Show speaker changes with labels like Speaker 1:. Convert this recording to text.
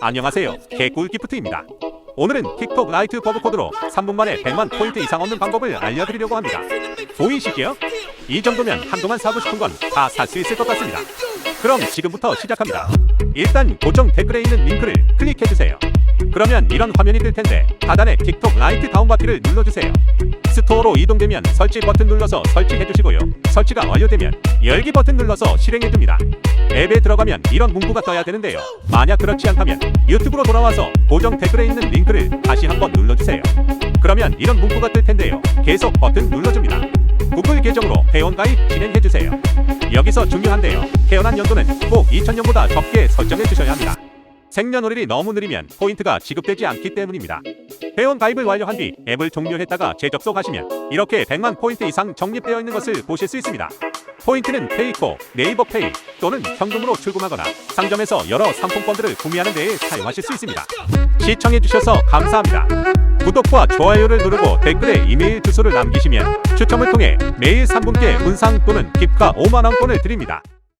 Speaker 1: 안녕하세요. 개꿀 기프트입니다. 오늘은 틱톡 라이트 버그 코드로 3분 만에 100만 포인트 이상 얻는 방법을 알려드리려고 합니다. 보이시죠? 이 정도면 한동안 사고 싶은 건 다 살 수 있을 것 같습니다. 그럼 지금부터 시작합니다. 일단 고정 댓글에 있는 링크를 클릭해주세요. 그러면 이런 화면이 뜰 텐데 하단에 틱톡 라이트 다운받기를 눌러주세요. 스토어로 이동되면 설치 버튼 눌러서 설치해 주시고요. 설치가 완료되면 열기 버튼 눌러서 실행해 줍니다. 앱에 들어가면 이런 문구가 떠야 되는데요. 만약 그렇지 않다면 유튜브로 돌아와서 고정 댓글에 있는 링크를 다시 한번 눌러주세요. 그러면 이런 문구가 뜰 텐데요. 계속 버튼 눌러줍니다. 구글 계정으로 회원가입 진행해 주세요. 여기서 중요한데요. 태어난 연도는 꼭 2000년보다 적게 설정해 주셔야 합니다. 생년월일이 너무 느리면 포인트가 지급되지 않기 때문입니다. 회원 가입을 완료한 뒤 앱을 종료했다가 재접속하시면 이렇게 100만 포인트 이상 적립되어 있는 것을 보실 수 있습니다. 포인트는 페이코, 네이버 페이 또는 현금으로 출금하거나 상점에서 여러 상품권들을 구매하는 데에 사용하실 수 있습니다. 시청해주셔서 감사합니다. 구독과 좋아요를 누르고 댓글에 이메일 주소를 남기시면 추첨을 통해 매일 3분께 문상 또는 깁카 5만원권을 드립니다.